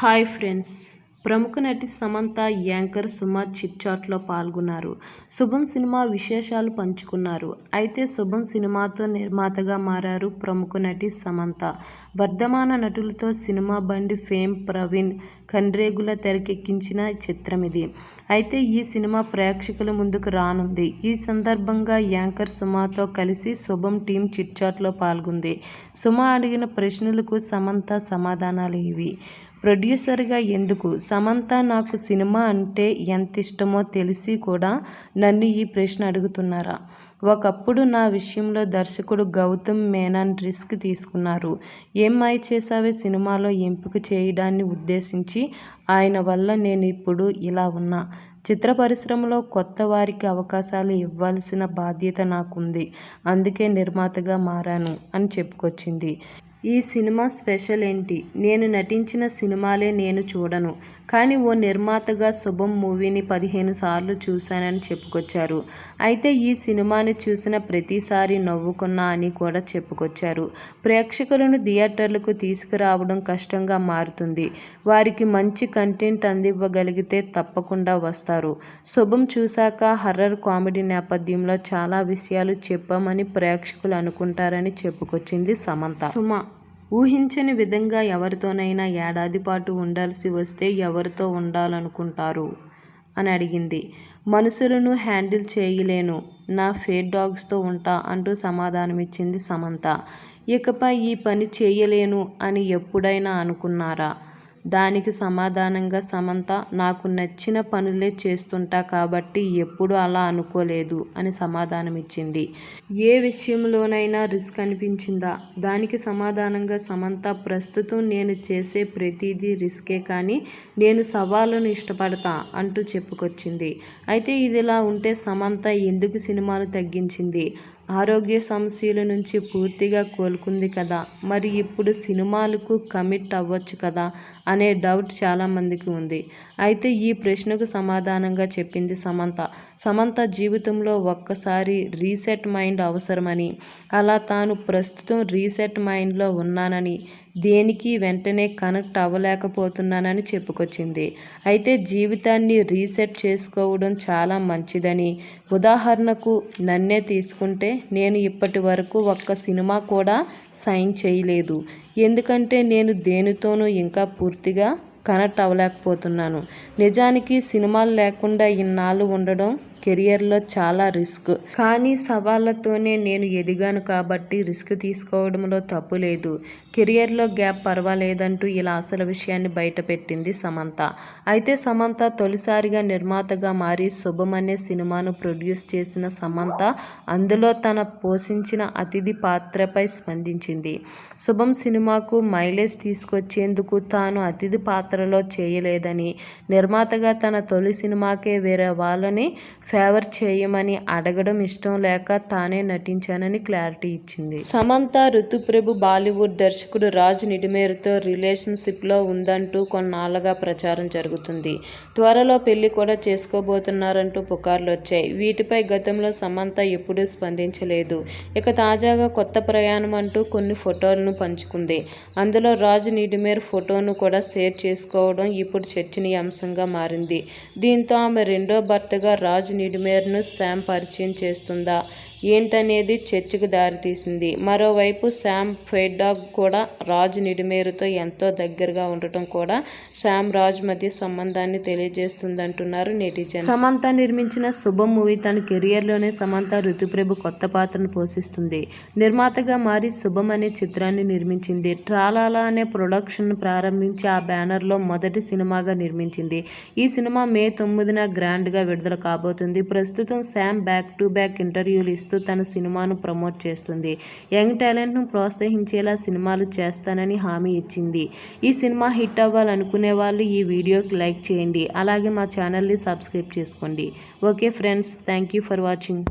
Hi friends. ప్రముఖ నటి Samantha anchor Suma chit చాట్లో పాల్గొన్నారు. శుభం సినిమా విశేషాలు పంచుకున్నారు. అయితే శుభం సినిమాతో నిర్మాతగా మారారు ప్రముఖ నటి సమంత. వర్ధమాన నటులతో సినిమా బండి ఫేమ్ ప్రవీణ్ కండ్రేగుల తెరకెక్కించిన చిత్రం ఇది. అయితే ఈ సినిమా ప్రేక్షకుల ముందుకు రానుంది. ఈ సందర్భంగా యాంకర్ సుమాతో కలిసి శుభం టీం చిట్చాట్లో పాల్గొంది. సుమ అడిగిన ప్రశ్నలకు సమంత సమాధానాలు ఇవి. ప్రొడ్యూసర్గా ఎందుకు? సమంత నాకు సినిమా అంటే ఎంత ఇష్టమో తెలిసి కూడా నన్ను ఈ ప్రశ్న అడుగుతున్నారా? ఒకప్పుడు నా విషయంలో దర్శకుడు గౌతమ్ మేనన్ రిస్క్ తీసుకున్నారు. ఏం మాయ చేసావే సినిమాలో ఎంపిక చేయడాన్ని ఉద్దేశించి? ఆయన వల్ల నేను ఇప్పుడు ఇలా ఉన్నా. చిత్ర పరిశ్రమలో కొత్త వారికి అవకాశాలు ఇవ్వాల్సిన బాధ్యత నాకుంది. అందుకే నిర్మాతగా మారాను అని చెప్పుకొచ్చింది. ఈ సినిమా స్పెషల్ ఏంటి? నేను నటించిన సినిమాలే నేను చూడను. కానీ ఓ నిర్మాతగా శుభం మూవీని పదిహేను సార్లు చూశానని చెప్పుకొచ్చారు. అయితే ఈ సినిమాని చూసిన ప్రతిసారి నవ్వుకున్నా అని కూడా చెప్పుకొచ్చారు. ప్రేక్షకులను థియేటర్లకు తీసుకురావడం కష్టంగా మారుతుంది. వారికి మంచి కంటెంట్ అందివ్వగలిగితే తప్పకుండా వస్తారు. శుభం చూశాక హర్రర్ కామెడీ నేపథ్యంలో చాలా విషయాలు చెప్పామని ప్రేక్షకులు అనుకుంటారని చెప్పుకొచ్చింది సమంత. సుమ ఊహించని విధంగా ఎవరితోనైనా ఏడాది పాటు ఉండాల్సి వస్తే ఎవరితో ఉండాలనుకుంటారు? అని అడిగింది. మనుషులను హ్యాండిల్ చేయలేను. నా ఫేడ్ డాగ్స్తో ఉంటా అంటూ సమాధానమిచ్చింది సమంత. ఇకపై ఈ పని చేయలేను అని ఎప్పుడైనా అనుకున్నారా? దానికి సమాధానంగా సమంత నాకు నచ్చిన పనులే చేస్తుంటా కాబట్టి ఎప్పుడు అలా అనుకోలేదు అని సమాధానం ఇచ్చింది ఏ విషయంలోనైనా రిస్క్ అనిపించిందా? దానికి సమాధానంగా సమంత ప్రస్తుతం నేను చేసే ప్రతిదీ రిస్కే కానీ నేను సవాళ్ళను ఇష్టపడతా అంటూ చెప్పుకొచ్చింది. అయితే ఇదిలా ఉంటే సమంత ఎందుకు సినిమాలు తగ్గించింది? ఆరోగ్య సమస్యల నుంచి పూర్తిగా కోలుకుంది కదా. మరి ఇప్పుడు సినిమాలకు కమిట్ అవ్వచ్చు కదా అనే డౌట్ చాలామందికి ఉంది. అయితే ఈ ప్రశ్నకు సమాధానంగా చెప్పింది సమంత. సమంత జీవితంలో ఒక్కసారి రీసెట్ మైండ్ అవసరమని అలా తాను ప్రస్తుతం రీసెట్ మైండ్లో ఉన్నానని దేనికి వెంటనే కనెక్ట్ అవ్వలేకపోతున్నానని చెప్పుకొచ్చింది. అయితే జీవితాన్ని రీసెట్ చేసుకోవడం చాలా మంచిదని. ఉదాహరణకు నన్నే తీసుకుంటే నేను ఇప్పటి వరకు ఒక్క సినిమా కూడా సైన్ చేయలేదు. ఎందుకంటే నేను దేనితోనూ ఇంకా పూర్తిగా కనెక్ట్ అవ్వలేకపోతున్నాను. నిజానికి సినిమాలు లేకుండా ఇన్నాళ్ళు ఉండడం కెరియర్లో చాలా రిస్క్. కానీ సవాళ్ళతోనే నేను ఎదిగాను కాబట్టి రిస్క్ తీసుకోవడంలో తప్పు లేదు. కెరియర్లో గ్యాప్ పర్వాలేదంటూ ఇలా అసలు విషయాన్ని బయటపెట్టింది సమంత. అయితే సమంత తొలిసారిగా నిర్మాతగా మారి శుభం అనే సినిమాను ప్రొడ్యూస్ చేసిన సమంత అందులో తన పోషించిన అతిథి పాత్రపై స్పందించింది. శుభం సినిమాకు మైలేజ్ తీసుకొచ్చేందుకు తాను అతిథి పాత్రలో చేయలేదని నిర్మాతగా తన తొలి సినిమాకే వేరే వాళ్ళని ఫేవర్ చేయమని అడగడం ఇష్టం లేక తానే నటించానని క్లారిటీ ఇచ్చింది. సమంత ఋతుప్రభు బాలీవుడ్ దర్శకుడు రాజ్ నిడిమేరుతో రిలేషన్షిప్లో ఉందంటూ కొన్నాళ్ళగా ప్రచారం జరుగుతుంది. త్వరలో పెళ్ళి కూడా చేసుకోబోతున్నారంటూ పుకార్లు వచ్చాయి వీటిపై గతంలో సమంత ఎప్పుడూ స్పందించలేదు. ఇక తాజాగా కొత్త ప్రయాణం అంటూ కొన్ని ఫోటోలను పంచుకుంది. అందులో రాజు నిడిమేర్ ఫోటోను కూడా షేర్ చేసుకోవడం ఇప్పుడు చర్చనీయాంశంగా మారింది. దీంతో ఆమె రెండో భర్తగా రాజు నిడిమేర్ను శామ్ పరిచయం చేస్తుందా? ఏంటనేది చర్చకు దారితీసింది. మరోవైపు శామ్ ఫెడ్డాగ్ కూడా రాజు నిడిమేరుతో ఎంతో దగ్గరగా ఉండటం కూడా శామ్ రాజ్ మధ్య సంబంధాన్ని తెలియజేస్తుందంటున్నారు నెటిజన్ సమంత నిర్మించిన శుభం మూవీ తన కెరియర్లోనే సమంత ఋతుప్రభు కొత్త పాత్రను పోషిస్తుంది. నిర్మాతగా మారి శుభం అనే చిత్రాన్ని నిర్మించింది. ట్రాలాలా అనే ప్రొడక్షన్ ప్రారంభించి ఆ బ్యానర్లో మొదటి సినిమాగా నిర్మించింది. ఈ సినిమా మే తొమ్మిదిన గ్రాండ్గా విడుదల కాబోతుంది. ప్రస్తుతం శామ్ బ్యాక్ టు బ్యాక్ ఇంటర్వ్యూలు ఇస్తూ తన సినిమాను ప్రమోట్ చేస్తుంది. యంగ్ టాలెంట్ను ప్రోత్సహించేలా సినిమాలు చేస్తానని హామీ ఇచ్చింది. ఈ సినిమా హిట్ అవ్వాలనుకునే వాళ్ళు ఈ వీడియోకి లైక్ చేయండి. అలాగే మా ఛానల్ని సబ్స్క్రైబ్ చేసుకోండి. Okay friends thank you for watching.